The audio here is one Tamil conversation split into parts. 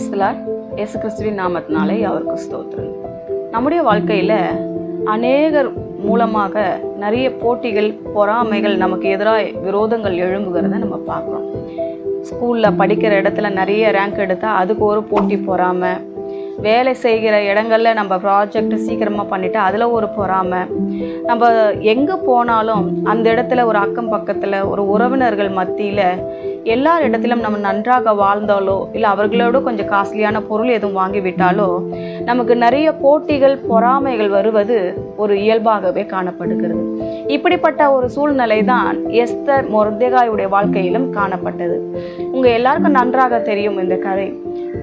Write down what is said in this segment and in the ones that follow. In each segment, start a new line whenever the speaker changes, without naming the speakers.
பிரைஸ்தலார் இயேசு கிறிஸ்துவின் நாமத்தினாலே அவருக்கு ஸ்தோத்திரம். நம்முடைய வாழ்க்கையில் அநேகர் மூலமாக நிறைய போட்டிகள் பொறாமைகள் நமக்கு எதிராக விரோதங்கள் எழும்புகிறத நம்ம பார்க்குறோம். ஸ்கூலில் படிக்கிற இடத்துல நிறைய ரேங்க் எடுத்தால் அதுக்கு ஒரு போட்டி பொறாமை. வேலை செய்கிற இடங்களில் நம்ம ப்ராஜெக்ட் சீக்கிரமாக பண்ணிவிட்டு அதில் ஒரு பொறாமை. நம்ம எங்கே போனாலும் அந்த இடத்துல ஒரு அக்கம் பக்கத்தில் ஒரு உறவினர்கள் மத்தியில் எல்லா இடத்திலும் நம்ம நன்றாக வாழ்ந்தாலோ இல்லை அவர்களோட கொஞ்சம் காஸ்ட்லியான பொருள் எதுவும் வாங்கிவிட்டாலோ நமக்கு நிறைய போட்டிகள் பொறாமைகள் வருவது ஒரு இயல்பாகவே காணப்படுகிறது. இப்படிப்பட்ட ஒரு சூழ்நிலை தான் எஸ்தர் மொர்தேகாயுடைய வாழ்க்கையிலும் காணப்பட்டது. உங்கள் எல்லாருக்கும் நன்றாக தெரியும் இந்த கதை.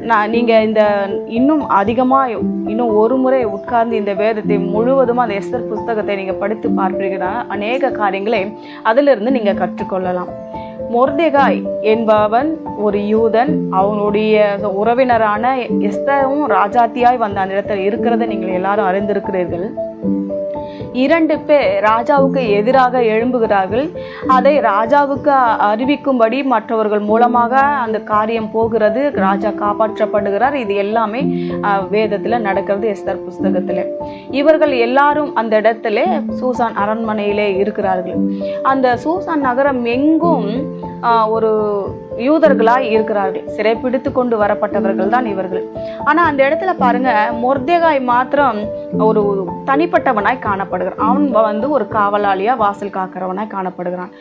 நான் நீங்கள் இந்த இன்னும் அதிகமாக இன்னும் ஒரு முறை உட்கார்ந்து இந்த வேதத்தை முழுவதும் அந்த எஸ்தர் புஸ்தகத்தை நீங்கள் படித்து பார்ப்பீங்கன்னா அநேக காரியங்களை அதிலிருந்து நீங்கள் கற்றுக்கொள்ளலாம். மொர்தேகாய் என்பவன் ஒரு யூதன். அவனுடைய உறவினரான எஸ்தரும் ராஜாத்தியாய் வந்த அந்த இடத்துல இருக்கிறத நீங்கள் எல்லாரும் அறிந்திருக்கிறீர்கள். இரண்டு பேர் ராஜாவுக்கு எதிராக எழும்புகிறார்கள். அதை ராஜாவுக்கு அறிவிக்கும்படி மற்றவர்கள் மூலமாக அந்த காரியம் போகிறது. ராஜா காப்பாற்றப்படுகிறார். இது எல்லாமே வேதத்தில் நடக்கிறது எஸ்தர் புஸ்தகத்தில். இவர்கள் எல்லாரும் அந்த இடத்துல சூசான் அரண்மனையிலே இருக்கிறார்கள். அந்த சூசான் நகரம் எங்கும் ஒரு யூதர்களாய் இருக்கிறார்கள். சிறைப்பிடித்து கொண்டு வரப்பட்டவர்கள் தான் இவர்கள். ஆனால் அந்த இடத்துல பாருங்க மொர்தேகாய் மாத்திரம் ஒரு தனிப்பட்டவனாய் காணப்படுகிறான். அவன் வந்து ஒரு காவலாளியாக வாசல் காக்கிறவனாய் காணப்படுகிறான்.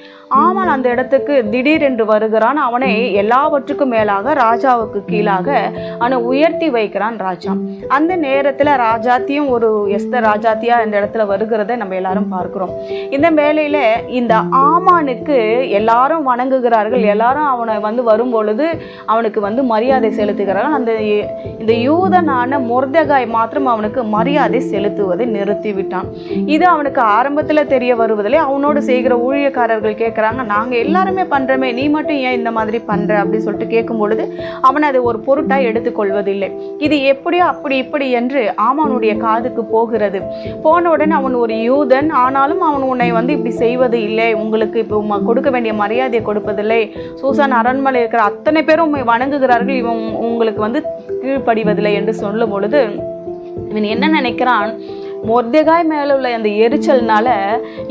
ஆமான் அந்த இடத்துக்கு திடீரென்று வருகிறான். அவனை எல்லாவற்றுக்கும் மேலாக ராஜாவுக்கு கீழாக அவனை உயர்த்தி வைக்கிறான் ராஜா. அந்த நேரத்தில் ராஜாத்தியும் ஒரு எஸ்த ராஜாத்தியாக இந்த இடத்துல வருகிறதை நம்ம எல்லாரும் பார்க்குறோம். இந்த வேலையில் இந்த ஆமானுக்கு எல்லாரும் வணங்குகிறார்கள். எல்லாரும் அவனை வந்து வரும்பொழுது அவனுக்கு வந்து மரியாதை செலுத்துகிறார்கள். அந்த இந்த யூதனான முர்தகாய் மாத்திரம் அவனுக்கு மரியாதை செலுத்துவதை நிறுத்திவிட்டான். இது அவனுக்கு ஆரம்பத்தில் தெரிய வருவதில்லை. அவனோடு செய்கிற ஊழியக்காரர்கள் கேட்குறாங்க நாங்கள் எல்லாருமே பண்ணுறோமே நீ மட்டும் ஏன் இந்த மாதிரி பண்ணுற அப்படின்னு சொல்லிட்டு கேட்கும் பொழுது அவன் அதை ஒரு பொருட்டாக எடுத்துக்கொள்வதில்லை. இது எப்படியோ அப்படி இப்படி என்று ஆமானுடைய காதுக்கு போகிறது. போன உடனே அவன் ஒரு யூதன் ஆனாலும் அவன் உன்னை வந்து இப்படி செய்வது இல்லை. உங்களுக்கு இப்போ கொடுக்க வேண்டிய மரியாதையை கொடுப்பதில்லை. சூசான் அரண்மனை இருக்கிற அத்தனை பேரும் வணங்குகிறார்கள். இவன் உங்களுக்கு வந்து கீழ்ப்படிவதில்லை என்று சொல்லும் பொழுது இவன் என்ன நினைக்கிறான்? மொர்தெகாய் மேல உள்ள அந்த எரிச்சல்னால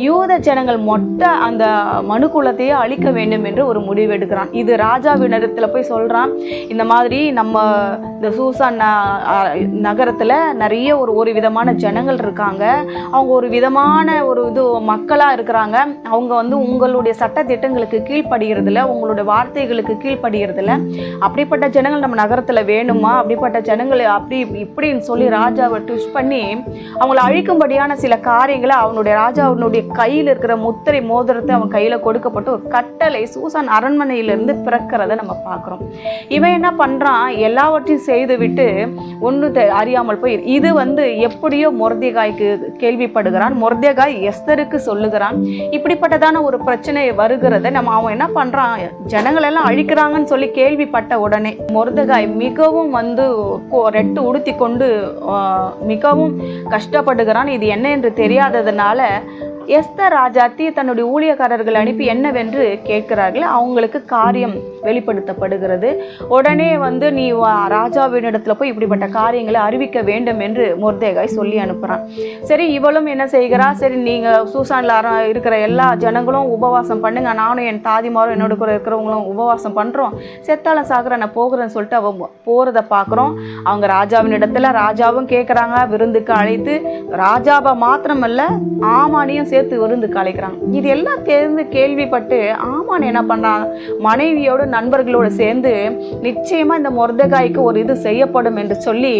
யூத ஜனங்கள் மொட்டை அந்த மனுக்குலத்தையே அழிக்க வேண்டும் என்று ஒரு முடிவு எடுக்கிறான். இது ராஜாவினிடத்துல போய் சொல்றான். இந்த மாதிரி நம்ம இந்த சூசான் நகரத்தில் நகரத்துல நிறைய ஒரு ஒரு விதமான ஜனங்கள் இருக்காங்க. அவங்க ஒரு விதமான ஒரு இது மக்களா இருக்கிறாங்க. அவங்க வந்து உங்களுடைய சட்ட திட்டங்களுக்கு கீழ்ப்படுகிறதில்ல உங்களுடைய வார்த்தைகளுக்கு கீழ்ப்படுகிறதில்ல அப்படிப்பட்ட ஜனங்கள் நம்ம நகரத்துல வேணுமா? அப்படிப்பட்ட ஜனங்களை அப்படி இப்படின்னு சொல்லி ராஜாவை ட்விஷ் பண்ணி அவங்கள அழிக்கும்படியான சில காரியங்களை அவனுடைய ராஜா அவனுடைய கையில் இருக்கிற முத்திரை மோதிரத்தை அவன் கையில் கொடுக்கப்பட்ட ஒரு கட்டளை சூசான் அரண்மனையிலிருந்து பிறக்கிறத நம்ம பார்க்குறோம். இவன் என்ன பண்ணுறான் எல்லாவற்றையும் செய்துவிட்டு ஒன்று அறியாமல் போய் இது வந்து எப்படியோ மொர்தேகாய்க்கு கேள்விப்படுகிறான். மொர்தேகாய் எஸ்தருக்கு சொல்லுகிறான். இப்படிப்பட்டதான ஒரு பிரச்சனை வருகிறத நம்ம அவன் என்ன பண்ணுறான் ஜனங்கள் எல்லாம் அழிக்கிறாங்கன்னு சொல்லி கேள்விப்பட்ட உடனே மொர்தகாய் மிகவும் வந்து ரெட்டு உடுத்தி கொண்டு மிகவும் கஷ்ட கஷ்டப்படுகிறான் இது என்ன என்று தெரியாததுனால எஸ்தர் ராஜாத்தி தன்னுடைய ஊழியக்காரர்கள் அனுப்பி என்னவென்று கேட்கிறார்கள். அவங்களுக்கு காரியம் வெளிப்படுத்தப்படுகிறது. உடனே வந்து நீ வா- ராஜாவினிடத்துல போய் இப்படிப்பட்ட காரியங்களை அறிவிக்க வேண்டும் என்று முர்தேகாய் சொல்லி அனுப்புகிறான் சரி இவளும் என்ன செய்கிறா? சரி நீங்கள் சூசான்ல இருக்கிற எல்லா ஜனங்களும் உபவாசம் பண்ணுங்க. நானும் என் தாதிமாரும் என்னோட கூட இருக்கிறவங்களும் உபவாசம் பண்ணுறோம் செத்தால சாகுற நான் போகிறேன்னு சொல்லிட்டு அவ போகிறத பார்க்குறோம் அவங்க ராஜாவின் இடத்துல ராஜாவும் கேட்குறாங்க விருந்துக்கு அழைத்து ராஜாவை மாத்திரமல்ல ஆமானையும் சேர்த்து விருந்துக்கு கலைக்கிறாங்க இது எல்லாம் தெரிந்து கேள்விப்பட்டு ஆமான் என்ன பண்றான் மனைவியோட நண்பர்களோடு சேர்ந்து நிச்சயமாக இந்த மொர்தகாய்க்கு ஒரு இது செய்யப்படும் என்று சொல்லி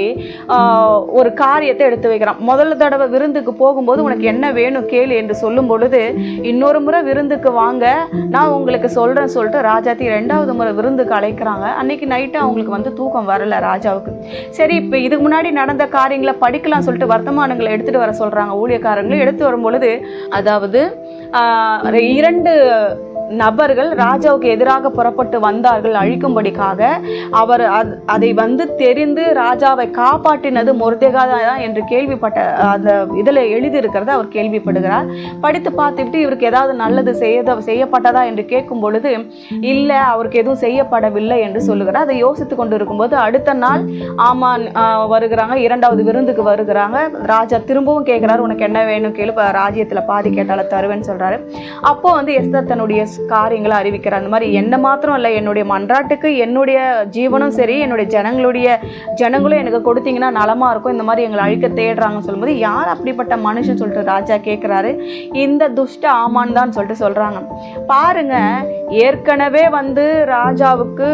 ஒரு காரியத்தை எடுத்து வைக்கிறான். முதல் தடவை விருந்துக்கு போகும்போது உனக்கு என்ன வேணும் கேளு என்று சொல்லும் பொழுது இன்னொரு முறை விருந்துக்கு வாங்க. நான் உங்களுக்கு சொல்கிறேன் சொல்லிட்டு ராஜாத்தி ரெண்டாவது முறை விருந்துக்கு அழைக்கிறாங்க அன்னைக்கு நைட்டு அவங்களுக்கு வந்து தூக்கம் வரல ராஜாவுக்கு. சரி இப்போ இதுக்கு முன்னாடி நடந்த காரியங்களை படிக்கலாம் சொல்லிட்டு வர்த்தமானங்களை எடுத்து எடுத்துகிட்டு வர சொல்றாங்க ஊழியக்காரங்களும் எடுத்து வரும்பொழுது அதாவது இரண்டு நபர்கள் ராஜாவுக்கு எதிராக புறப்பட்டு வந்தார்கள் அழிக்கும்படிக்காக. அவர் அத்- அதை வந்து தெரிந்து ராஜாவை காப்பாற்றினது மொர்தேகா தான் என்று கேள்விப்பட்ட அந்த இதில் எழுதியிருக்கிறத அவர் கேள்விப்படுகிறார். படித்து பார்த்துட்டு இவருக்கு ஏதாவது நல்லது செய்ய செய்யப்பட்டதா என்று கேட்கும் பொழுது இல்லை அவருக்கு எதுவும் செய்யப்படவில்லை என்று சொல்லுகிறார். அதை யோசித்து கொண்டு இருக்கும்போது அடுத்த நாள் ஆமான் வருகிறாங்க இரண்டாவது விருந்துக்கு வருகிறாங்க. ராஜா திரும்பவும் கேட்குறாரு உனக்கு என்ன வேணும்? கேளு ராஜ்யத்தில் பாதி கேட்டால தருவேன்னு சொல்கிறாரு அப்போ வந்து எஸ்தர் தன்னுடைய காரியங்களை அறிவிக்கிறார். அந்த மாதிரி என்ன மாத்திரம் இல்லை என்னுடைய மன்றாட்டுக்கு என்னுடைய ஜீவனும் சரி என்னுடைய ஜனங்களுடைய ஜனங்களும் எனக்கு கொடுத்தீங்கன்னா நலமாக இருக்கும். இந்த மாதிரி எங்களை அழிக்க தேடுறாங்கன்னு சொல்லும்போது யார் அப்படிப்பட்ட மனுஷன் சொல்லிட்டு ராஜா கேட்குறாரு இந்த துஷ்ட ஆமான் தான் சொல்லிட்டு சொல்கிறாங்க பாருங்க ஏற்கனவே வந்து ராஜாவுக்கு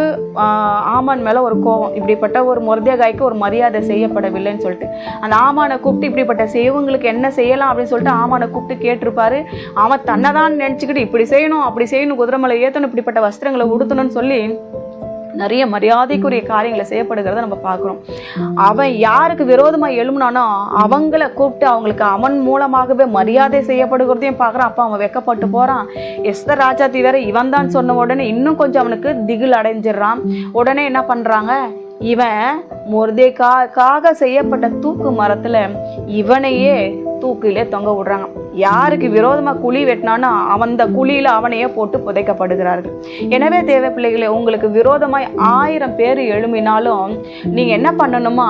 ஆமான் மேலே ஒரு கோபம். இப்படிப்பட்ட ஒரு முருதேகாய்க்கு ஒரு மரியாதை செய்யப்படவில்லைன்னு சொல்லிட்டு. அந்த ஆமானை கூப்பிட்டு இப்படிப்பட்ட செய்வங்களுக்கு என்ன செய்யலாம் அப்படின்னு சொல்லிட்டு ஆமானை கூப்பிட்டு கேட்டிருப்பாரு. அவன் தன்னை தான் நினச்சிக்கிட்டு இப்படி செய்யணும் அப்படி செய்யணும் குதிரைமலை ஏற்றணும் இப்படிப்பட்ட வஸ்திரங்களை உடுத்தணும்னு சொல்லி நிறைய மரியாதைக்குரிய காரியங்களை செய்யப்படுகிறத நம்ம பார்க்குறோம். அவன் யாருக்கு விரோதமாக எழுமினானோ அவங்கள கூப்பிட்டு அவங்களுக்கு அவன் மூலமாகவே மரியாதை செய்யப்படுகிறதையும் பார்க்குறான். அப்போ அவன் வெக்கப்பட்டு போகிறான் எஸ்தர் ராஜாத்தி வேற இவன் தான் சொன்ன உடனே இன்னும் கொஞ்சம் அவனுக்கு திகில் அடைஞ்சிடுறான். உடனே என்ன பண்ணுறாங்க இவன் மொர்தேக்காக செய்யப்பட்ட தூக்கு மரத்தில் இவனையே தூக்கிலே தொங்க விடுறாங்க. யாருக்கு விரோதமாக குழி வெட்டினானோ அந்த குழியில் அவனையே போட்டு புதைக்கப்படுகிறார்கள். எனவே தேவை பிள்ளைகளே உங்களுக்கு விரோதமாய் ஆயிரம் பேர் எழும்பினாலும் நீங்கள் என்ன பண்ணணுமா?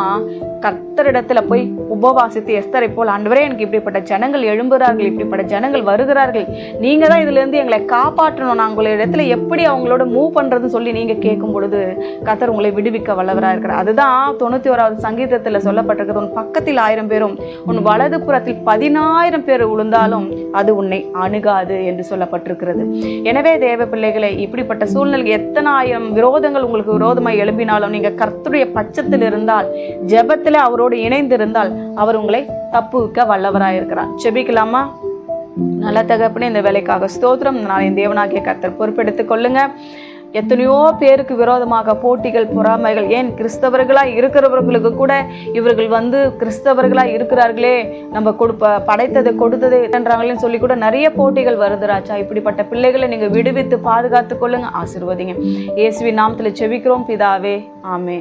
கத்தரிடத்தில் போய் உபவாசித்து எஸ்தரை போல் ஆண்டவரே எனக்கு இப்படிப்பட்ட ஜனங்கள் எழும்புகிறார்கள் இப்படிப்பட்ட ஜனங்கள் வருகிறார்கள். நீங்கள் தான் இதுலேருந்து எங்களை காப்பாற்றணும். நான் உங்களை இடத்துல எப்படி அவங்களோட மூவ் பண்ணுறதுன்னு சொல்லி நீங்கள் கேட்கும் பொழுது கத்தர் உங்களை விடுவிக்க வல்லவராக இருக்கிறார். அதுதான் தொண்ணூற்றி ஓராவது சங்கீதத்தில் சொல்லப்பட்டிருக்கிறது. உன் பக்கத்தில் ஆயிரம் பேரும் உன் வலது புறத்தில் பதினாயிரம் பேர் இருந்தாலும் அது உன்னை அணுகாது என்று சொல்லப்பட்டிருக்கிறது. எனவே தேவ பிள்ளைகளை இப்படிப்பட்ட சூழ்நிலை எத்தனை ஆயிரம் விரோதங்கள் உங்களுக்கு விரோதமாக எழுப்பினாலும் நீங்கள் கர்த்தருடைய பட்சத்தில் இருந்தால் ஜெபத்தில் அவரோடு இணைந்து இருந்தால் அவர் உங்களை தப்புவிக்க வல்லவராக இருக்கிறார். செபிக்கலாமா நல்ல தகப்பனே இந்த வேலைக்காக ஸ்தோத்திரம். நாளைய தேவனாகிய கர்த்தர் பொறுப்பெடுத்துக் கொள்ளுங்க. எத்தனையோ பேருக்கு விரோதமாக போட்டிகள் பொறாமைகள். ஏன்? கிறிஸ்தவர்களாக இருக்கிறவர்களுக்கு கூட இவர்கள் வந்து கிறிஸ்தவர்களாக இருக்கிறார்களே. நம்ம கொடுப்ப படைத்ததை கொடுத்தது என்றாங்களேன்னு சொல்லி கூட நிறைய போட்டிகள் வருது ராஜா. இப்படிப்பட்ட பிள்ளைகளை நீங்கள் விடுவித்து பாதுகாத்து கொள்ளுங்க ஆசிர்வதிங்க. இயேசுவின் நாமத்தில் செவிக்கிறோம் பிதாவே. ஆமே